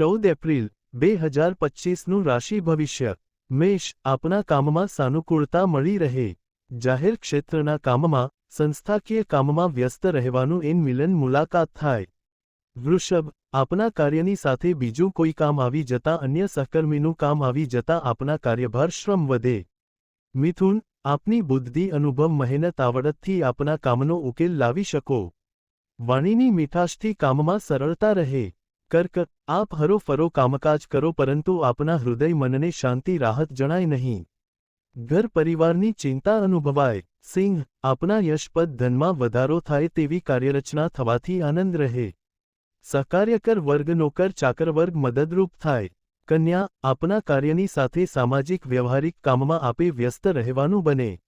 ચૌદ એપ્રિલ, બે હજાર પચીસનું રાશિ ભવિષ્ય. મેષ આપના કામમાં સાનુકૂળતા મળી રહે. જાહેર ક્ષેત્રના કામમાં, સંસ્થાકીય કામમાં વ્યસ્ત રહેવાનું એન મિલન મુલાકાત થાય. વૃષભ, આપના કાર્યની સાથે બીજું કોઈ કામ આવી જતા અન્ય સહકર્મીનું કામ આવી જતા આપના કાર્યભાર શ્રમ વધે. મિથુન, આપની બુદ્ધિ, અનુભવ, મહેનત, આવડતથી આપના કામનો ઉકેલ લાવી શકો. વાણીની મીઠાશથી કામમાં સરળતા રહે. કર્ક, આપ હરોફરો કામકાજ કરો પરંતુ આપના હૃદય મનને શાંતિ રાહત જણાય નહીં. ઘર પરિવારની ચિંતા અનુભવાય. સિંહ, આપના યશપદ ધનમાં વધારો થાય તેવી કાર્યરચના થવાથી આનંદ રહે. સહકાર્યકર વર્ગ, નોકર, ચાકરવર્ગ મદદરૂપ થાય. કન્યા, આપના કાર્યની સાથે સામાજિક વ્યવહારિક કામમાં આપે વ્યસ્ત રહેવાનું બને.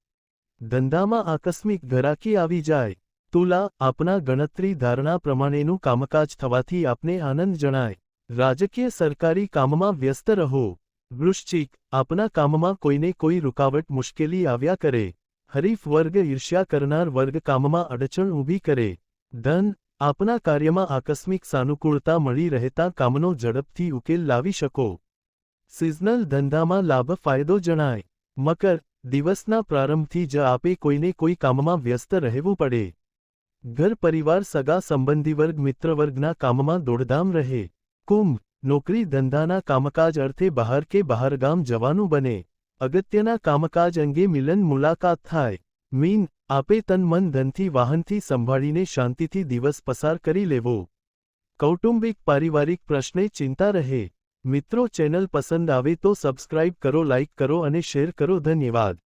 ધંધામાં આકસ્મિક ઘરાકી આવી જાય. તુલા, આપના ગણતરી ધારણા પ્રમાણેનું કામકાજ થવાથી આપને આનંદ જણાય. રાજકીય સરકારી કામમાં વ્યસ્ત રહો. વૃશ્ચિક, આપના કામમાં કોઈને કોઈ રૂકાવટ મુશ્કેલી આવ્યા કરે. હરીફ વર્ગ ઈર્ષ્યા કરનાર વર્ગ કામમાં અડચણ ઊભી કરે. ધન, આપના કાર્યમાં આકસ્મિક સાનુકૂળતા મળી રહેતા કામનો ઝડપથી ઉકેલ લાવી શકો. સિઝનલ ધંધામાં લાભ ફાયદો જણાય. મકર, દિવસના પ્રારંભથી જ આપે કોઈને કોઈ કામમાં વ્યસ્ત રહેવું પડે. ઘર પરિવાર સગા સંબંધી વર્ગ મિત્રવર્ગના કામમાં દોડધામ રહે. કુંભ, નોકરી ધંધાના કામકાજ અર્થે બહાર કે બહારગામ જવાનું બને. અગત્યના કામકાજ અંગે મિલન મુલાકાત થાય. મીન, આપે તન મન ધનથી વાહનથી સંભાળીને શાંતિથી દિવસ પસાર કરી લેવો. કૌટુંબિક પારિવારિક પ્રશ્ને ચિંતા રહે. મિત્રો ચેનલ પસંદ આવે તો સબસ્ક્રાઇબ કરો, લાઇક કરો અને શેર કરો. ધન્યવાદ.